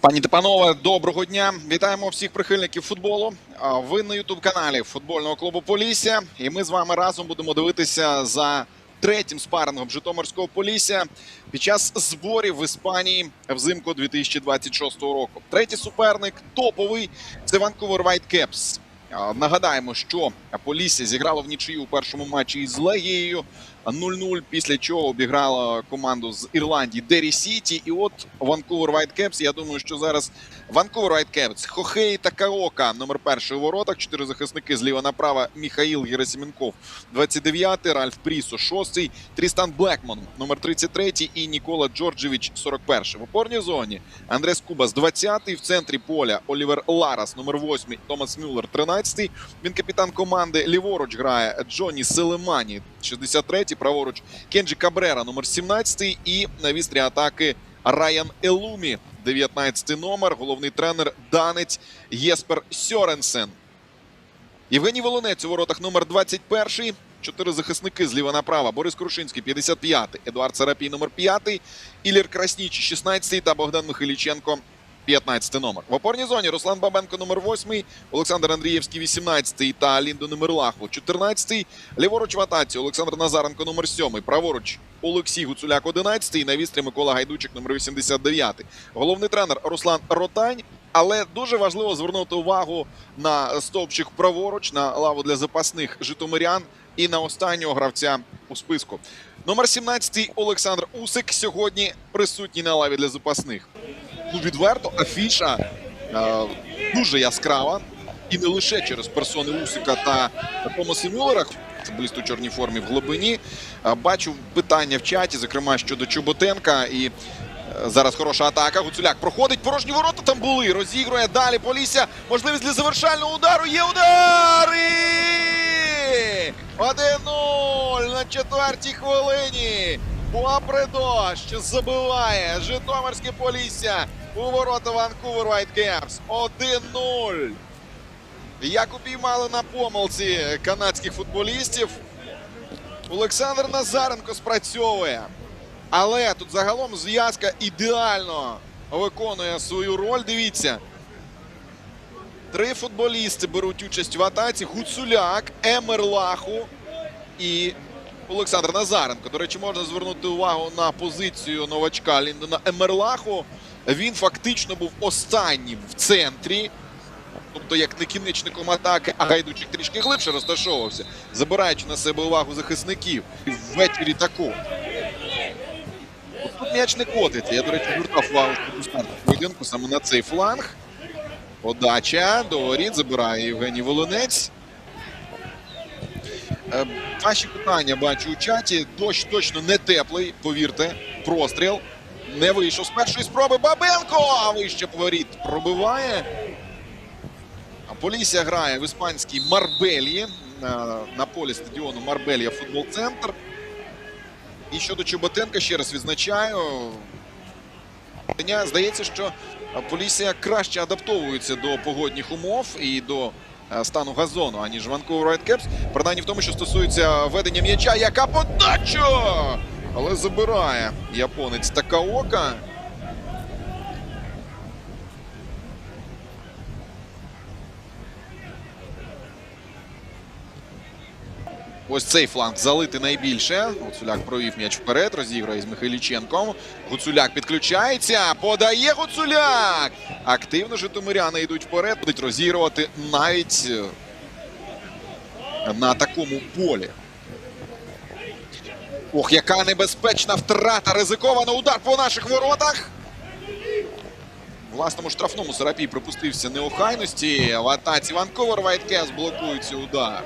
Пані та панове, доброго дня! Вітаємо всіх прихильників футболу. Ви на ютуб-каналі футбольного клубу Полісся. І ми з вами разом будемо дивитися за третім спарингом Житомирського Полісся під час зборів в Іспанії взимку 2026 року. Третій суперник топовий це Whitecaps. А, Нагадаємо, що Полісся зіграло в нічию у першому матчі із Легією. 0-0, після чого обіграла команду з Ірландії Дері Сіті. І от Vancouver Whitecaps, я думаю, що зараз Vancouver Whitecaps, Хохей та Каока, номер перший у воротах, чотири захисники. Зліва направо, Міхаїл Герасименков, 29-й, Ральф Прісо, 6-й, Трістан Блекман, номер 33-й і Нікола Джорджевич, 41-й. В опорній зоні Андрес Кубас, 20-й, в центрі поля Олівер Ларас, номер 8-й, Томас Мюллер, 13-й. Він капітан команди. Ліворуч грає Джоні Селемані, 63-й, праворуч Кенджі Кабрера, номер 17-й. І на вістрі атаки Райан Елумі, 19-й номер. Головний тренер Данець Єспер Сьоренсен. Євгеній Волонець у воротах номер 21. Чотири захисники зліва направо. Борис Крушинський, 55-й. Едуард Сарапій, номер 5. Ілір Красніч, 16-й. Та Богдан Михайліченко, 15 номер. В опорній зоні Руслан Бабенко номер 8, Олександр Андрієвський 18 та Ліндо Немерлахов 14. Ліворуч в атаці Олександр Назаренко номер 7, праворуч Олексій Гуцуляк 11 і на вістрі Микола Гайдучик номер 89. Головний тренер Руслан Ротань. Але дуже важливо звернути увагу на стовпчик праворуч, на лаву для запасних житомирян і на останнього гравця у списку. Номер 17 Олександр Усик сьогодні присутній на лаві для запасних ну, відверто, афіша е, дуже яскрава. І не лише через персони Усика та Томаса Мюллера, футболіст у чорній формі в глибині. Е, Бачу питання в чаті, зокрема щодо Чоботенка. І е, зараз хороша атака. Гуцуляк проходить. Порожні ворота там були. Розігрує далі Полісся. Можливість для завершального удару. Є удар! І 1-0 на четвертій хвилині. Попри дощ забиває Житомирське Полісся у ворота Ванкувер Whitecaps. 1-0. Як упіймали на помилці канадських футболістів. Олександр Назаренко спрацьовує. Але тут загалом зв'язка ідеально виконує свою роль. Дивіться. Три футболісти беруть участь в атаці. Гуцуляк, Емерлаху і Олександр Назаренко. До речі, можна звернути увагу на позицію новачка Ліндона Емерлаху. Він фактично був останнім в центрі. Тобто, як не кінечником атаки, а гайдучик трішки глибше розташовувався, забираючи на себе увагу захисників. Ввечері таку. Тут м'яч не котиться. Я, до речі, звертав увагу старту поєдинку саме на цей фланг. Подача до воріт забирає Євгеній Волонець. Е, Ваші питання бачу у чаті. Дощ точно не теплий, повірте. Простріл. Не вийшов з першої спроби. Бабенко! А вище поворіт пробиває. А Полісся грає в іспанській Марбелії на, на полі стадіону Марбелія футбол центр. І щодо Чоботенка, ще раз відзначаю. Здається, що Полісся краще адаптовується до погодних умов і до е, стану газону, аніж Ванкувер Райткепс. Принаймні в тому, що стосується ведення м'яча, яка подача! Але забирає японець Такаока. Ось цей фланг залити найбільше. Гуцуляк провів м'яч вперед, розіграє з Михайліченком. Гуцуляк підключається. Подає Гуцуляк. Активно житомиряни йдуть вперед. Будуть розігрувати навіть е, на такому полі. Ох, яка небезпечна втрата. Ризиковано удар по наших воротах. Власному штрафному Сарапій припустився неохайності. В атаці Ванковер Вайткес блокується удар.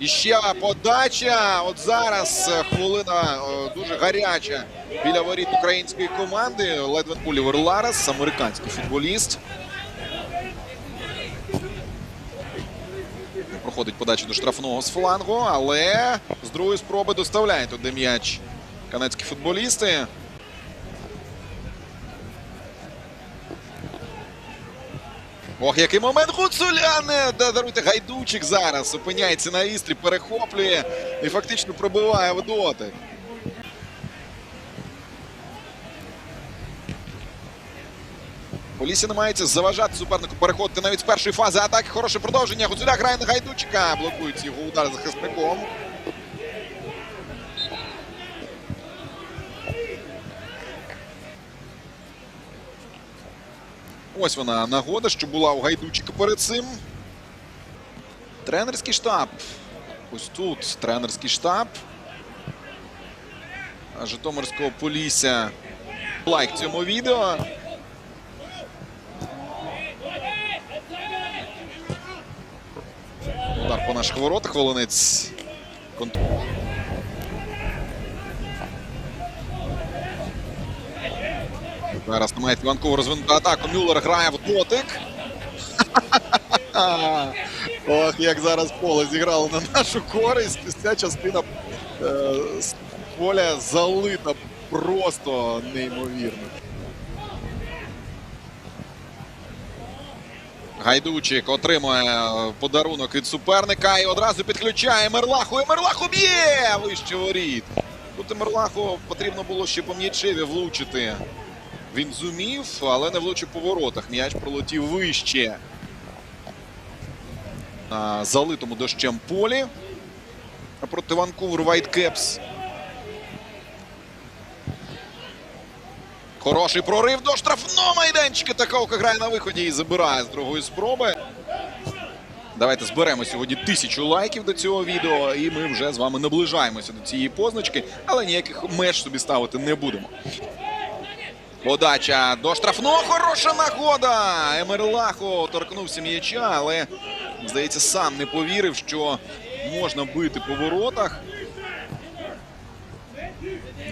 І ще подача. От зараз е, хвилина е, дуже гаряча біля воріт української команди. Ледвен Олівер Ларес, американський футболіст. Проходить подача до штрафного з флангу, але з другої спроби доставляє туди м'яч канадські футболісти. Ох, який момент Гуцуляне! Да, даруйте, гайдучик зараз опиняється на вістрі, перехоплює і фактично пробиває в дотик. Полісся намагається заважати супернику переходити навіть з першої фази атаки. Хороше продовження. Гуцуляк грає на гайдучика. Блокують його удар захисником. Ось вона нагода, що була у гайдучика перед цим. Тренерський штаб. Ось тут тренерський штаб. Житомирського Полісся. Лайк цьому відео. Удар по наших воротах. Волонець. Кон- Зараз намагається Іванков розвинути атаку. Мюллер грає в дотик. Ох, як зараз поле зіграло на нашу користь. Ця частина е, поля залита просто неймовірно. Гайдучик отримує подарунок від суперника і одразу підключає Мерлаху. І Мерлаху б'є вище воріт. Тут і Мерлаху потрібно було ще по м'ячеві влучити. Він зумів, але не влучив по воротах. М'яч пролетів вище. На залитому дощем полі. Проти Ванкувер Вайткепс. Хороший прорив до штрафного майданчика. Таковка грає на виході і забирає з другої спроби. Давайте зберемо сьогодні тисячу лайків до цього відео, і ми вже з вами наближаємося до цієї позначки, але ніяких меж собі ставити не будемо. Подача до штрафного. Хороша нагода. Емерлахо торкнувся м'яча, але, здається, сам не повірив, що можна бити по воротах.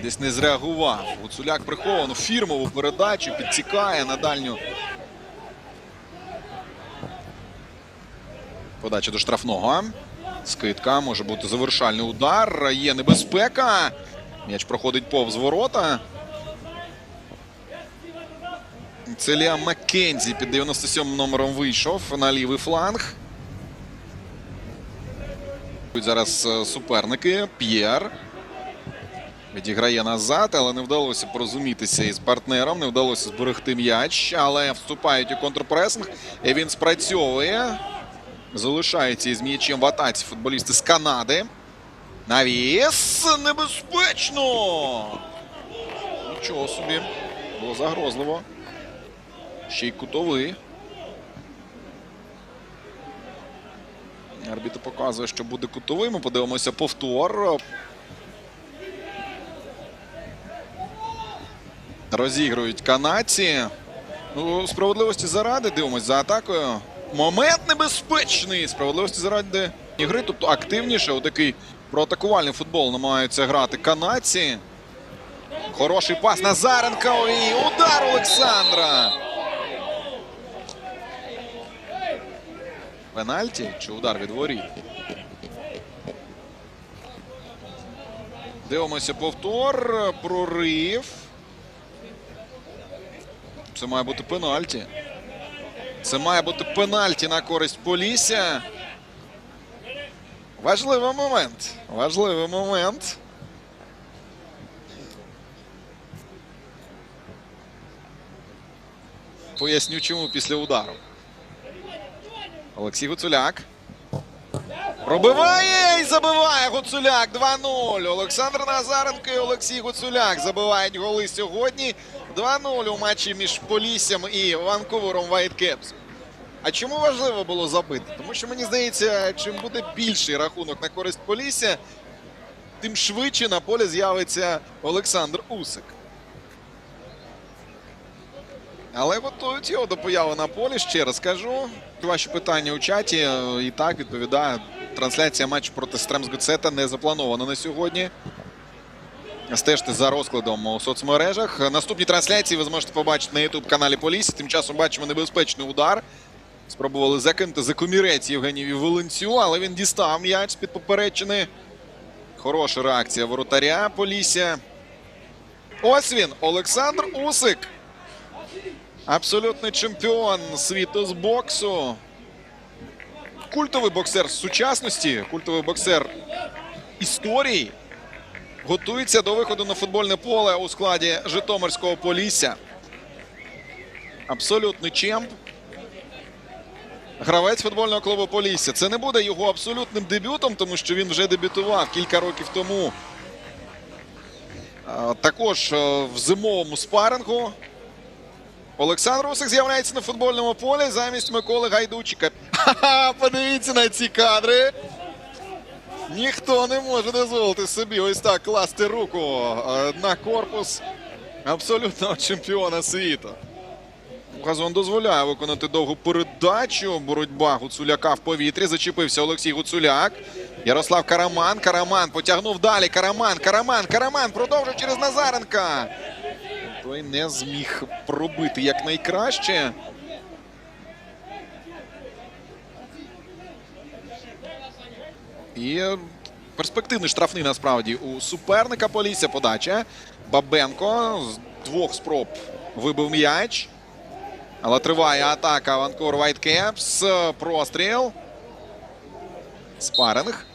Десь не зреагував. Гуцуляк приховану фірмову передачу, підтікає на дальню. Подача до штрафного. Скидка може бути завершальний удар. Є небезпека. М'яч проходить повз ворота. Це Ліам Маккензі під 97 номером вийшов на лівий фланг. Зараз е, суперники. П'єр. Відіграє назад, але не вдалося порозумітися із партнером. Не вдалося зберегти м'яч, але вступають у контрпресинг. І він спрацьовує. Залишається із м'ячем в атаці футболісти з Канади. Навіс небезпечно. Нічого собі. Було загрозливо. Ще й кутовий. Арбітр показує, що буде кутовий. Ми подивимося повтор. Розігрують канадці. Ну, справедливості заради. Дивимось за атакою. Момент небезпечний. Справедливості заради ігри. Тобто активніше. Отакий проатакувальний футбол намагаються грати канадці. Хороший пас Назаренка і удар Олександра. Пенальті чи удар від воріт? Дивимося повтор. Прорив. Це має бути пенальті. Це має бути пенальті на користь Полісся. Важливий момент. Важливий момент. Поясню, чому після удару. Олексій Гуцуляк. Пробиває і забиває Гуцуляк 2-0. Олександр Назаренко і Олексій Гуцуляк забивають голи сьогодні. 2-0 у матчі між Поліссям і Ванкувером Вайткепс. А чому важливо було забити? Тому що мені здається, чим буде більший рахунок на користь Полісся, тим швидше на полі з'явиться Олександр Усик. Але готують його до появи на полі. Ще раз кажу. Ваші питання у чаті. е, І так відповідаю. Трансляція матчу проти Стремсгоцета не запланована на сьогодні. Стежте за розкладом у соцмережах. Наступні трансляції ви зможете побачити на youtube каналі Полісся. Тим часом бачимо небезпечний удар. Спробували закинути за комірець Євгеніві Волинцю, але він дістав м'яч з-під поперечини. Хороша реакція воротаря Полісся. Ось він, Олександр Усик. Абсолютний чемпіон світу з боксу. Культовий боксер сучасності, культовий боксер історії. Готується до виходу на футбольне поле у складі Житомирського Полісся. Абсолютний чемп. Гравець футбольного клубу Полісся. Це не буде його абсолютним дебютом, тому що він вже дебютував кілька років тому. Також е, в зимовому спарингу. Олександр Усик з'являється на футбольному полі замість Миколи Гайдучика. Ха-ха, подивіться на ці кадри. Ніхто не може дозволити собі ось так класти руку е, на корпус абсолютного чемпіона світу. Газон дозволяє виконати довгу передачу. Боротьба Гуцуляка в повітрі. Зачепився Олексій Гуцуляк. Ярослав Караман. Караман потягнув далі. Караман, Караман, Караман. Продовжує через Назаренка. Той не зміг пробити якнайкраще. І перспективний штрафний насправді у суперника Полісся подача. Бабенко з двох спроб вибив м'яч. Але триває атака Ванкур Вайткепс. Простріл. Спаринг.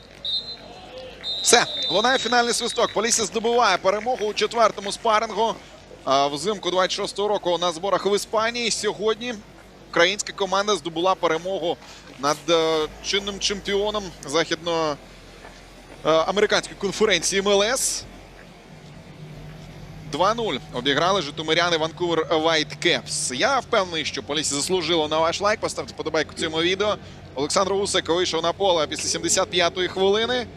Все, лунає фінальний свисток. Полісся здобуває перемогу у четвертому спарингу. Взимку 26-го року на зборах в Іспанії. Сьогодні українська команда здобула перемогу над е, чинним чемпіоном західноамериканської конференції МЛС. 2-0 обіграли житомиряни Ванкувер Вайткепс. Я впевнений, що Полісся заслужило на ваш лайк. Поставте подобайку цьому відео. Олександр Усик вийшов на поле після 75-ї хвилини.